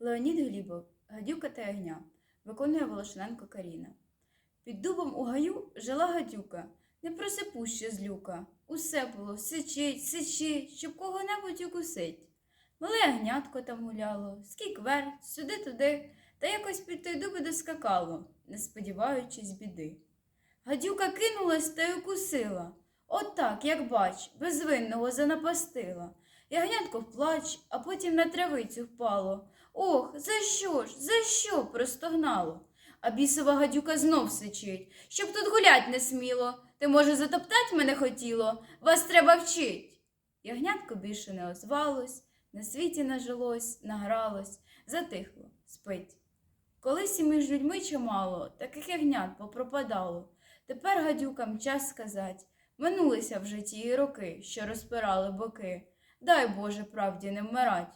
Леонід Глібов, гадюка та ягня, виконує Волошиненко Каріна. Під дубом у гаю жила гадюка, не просипуща злюка. Усе було сичить, сичить, щоб кого-небудь укусить. Мале ягнятко там гуляло, скік верть, сюди-туди, та якось під той дуб і доскакало, не сподіваючись біди. Гадюка кинулась та й укусила. От як бач, безвинного занапастила. Ягнятко в плач, а потім на травицю впало. Ох, за що ж, за що простогнало? А бісова гадюка знов сичить, щоб тут гулять не сміло. Ти, може, затоптать мене хотіло, вас треба вчить. Ягнятко більше не озвалось, на світі нажилось, награлось, затихло, спить. Колись і між людьми чимало, таких ягнят попропадало. Тепер гадюкам час сказать, минулися вже ті роки, що розпирали боки. Дай Боже правді не вмирать.